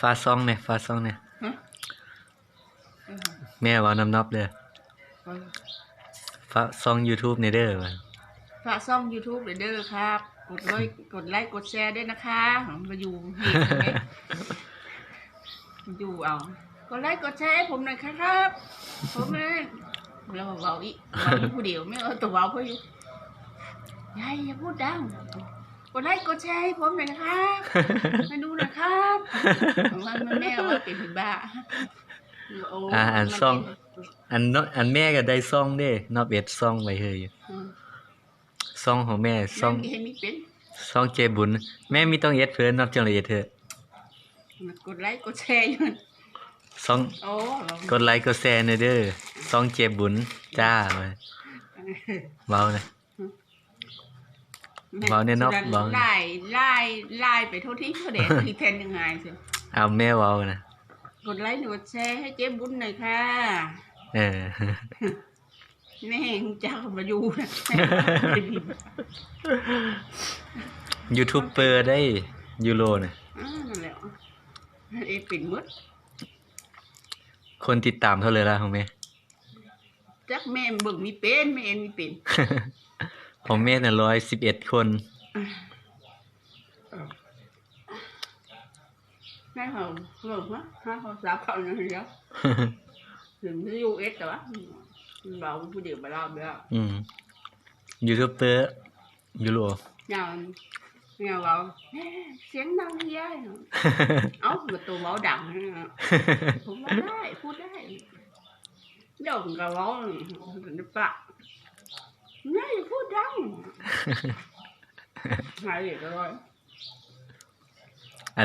ฟ้าซองเนี่ยฟ้าซองเนี่ยฮะเออแม่เว่าน้ำนอบเด้อเอาฟ้าซอง YouTube ในเด้อว่าฝากช่อง YouTube เลยเด้อครับ กดไลค์กดไลค์กดแชร์ด้วยนะคะมาอยู่เหตุไหมมาอยู่เอากดไลค์กดแชร์ให้ผมหน่อยครับ ผมนะเราเบาอีกเบาอีกผู้เดียวไม่เอาตัวเบาเพื่ออยู่ยายอย่าพูดดัง กดไลค์กดแชร์ให้ผมหน่อยนะครับมาดูหน่อยครับมันมันแม่ว่าเป็นถึงบ้าโอ่าอันซ่อง อันเนาะอันแม่ก็ได้ซองเด้นอบเอ็ดซองไว้เฮยอืมซองของแม่ซองแม่เห็นมีเป็นซองเจบุญ แม่มีต้องเอ็ดเพิ่นนอบจังเลยเอ็ดเถอะกดไลค์กดแชร์อยู่ซองโอ้กดไลค์กดแชร์ในเด้อซองเจบุญจ้าว่าเว้านะเบาเนี่ยเนาะเบาไล่ไล่ไล่ไปเท่าที่เขาเด็กที่แทนยังไงสิเอาแม่เว้านะกดไลค์กดแชร์ให้เจ๊บุญหน่อยค่ะ เออแม่งจะเข้ามาอยู่นะยูทูบเบอร์ได้ยูโรน่ะอ่านั่นแหละเอปิ่นมดคนติดตามเท่าเลยล่ะของแม่จักแม่เบิ่งมีเป็นแม่เอ็นมีเป็น ของแม่น่ะร้อยสิบเอ็ดคน แม่เขาเบิ่งวะฮะเขาสาวเขาอย่างเดียวถึงจะยูเอสแต่ว่าเราผู้เดียวไปเล่าไปแล้วอืมยูทูบเบอร์ยูโร nhờ nhờ bảo xiếng đâu đi ai ốc mà tôi bảo đằng cũng bảo đấy phút đấy đâu cả bảo nó bạc nói phút đắng hai gì rồi อัน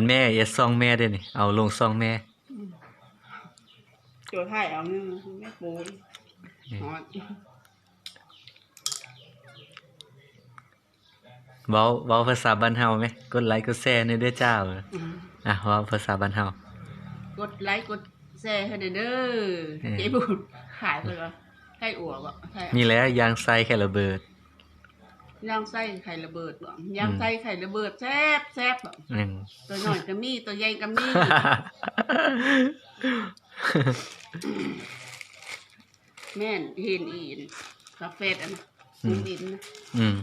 แม่เอสซองแม่ด้วยนี่ เอาลงซองแม่ chỗ hai ông mét bùi Ngọt. เว้าเว้าภาษาบ้านเฮาไหมกดไลค์กดแชร์ในเด้อเจ้า Ừ. อะเว้าภาษาบ้านเฮากดไลค์กดแชร์ให้หน่อยเด้อเออเจ๊บุญขายไปแล้วไส้อั่วบ่ใช่นี่แหละยางไซแค่ระเบิด ย่างไส้ไข่ระเบิดบ่ย่างไส้ไข่ระเบิดแซ่บแซ่บบ่อืม ตัวหน่อยก็มีตัวใหญ่ก็มีแม่นเห็นอีนกาแฟอันนะอืม ดินนะอืม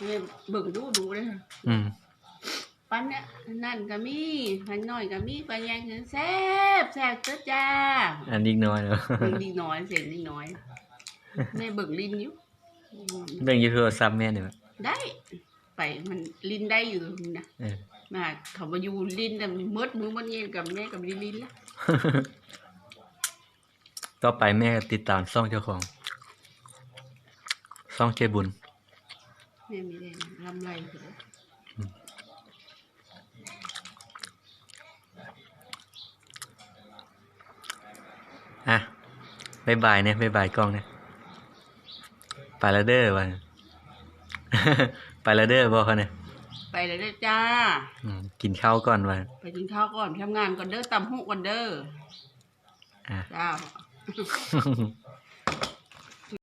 แม่เบิ่งดูดูเลยค่ะอืมปั้นเนี่ยนั่นก็มีพันน้อยก็มีปลาใหญ่ก็แซ่บแซ่บเจ้าจ้าอันนี้น้อยเนาะเบิ่งดีน้อยเสียงดีน้อยแม่เบิ่งลิ้นอยู่ เรื่องยูทูบซับแม่นี่วะได้ ไปมันลิ้นได้อยู่นะเออมาเขามาอยู่ลิ้นแต่มันมืดมือมันเย็นกับแม่กับลิ้นลิ้นละต่อไปแม่ก็ติดตามซ่องเจ้าของซ่องเจบุญแม่มีแรงลำไรเลยอะบายบายเนี่ยบายบายกล้องเนี่ย ไปแล้วเด้อวันไปแล้วเด้อบอกเขาเนี่ยไปเลยเด้อจ้า อืมกินข้าวก่อนวันไปกินข้าวก่อนทำงานก่อนเด้อตำหุก่อนเด้ออะ จ้า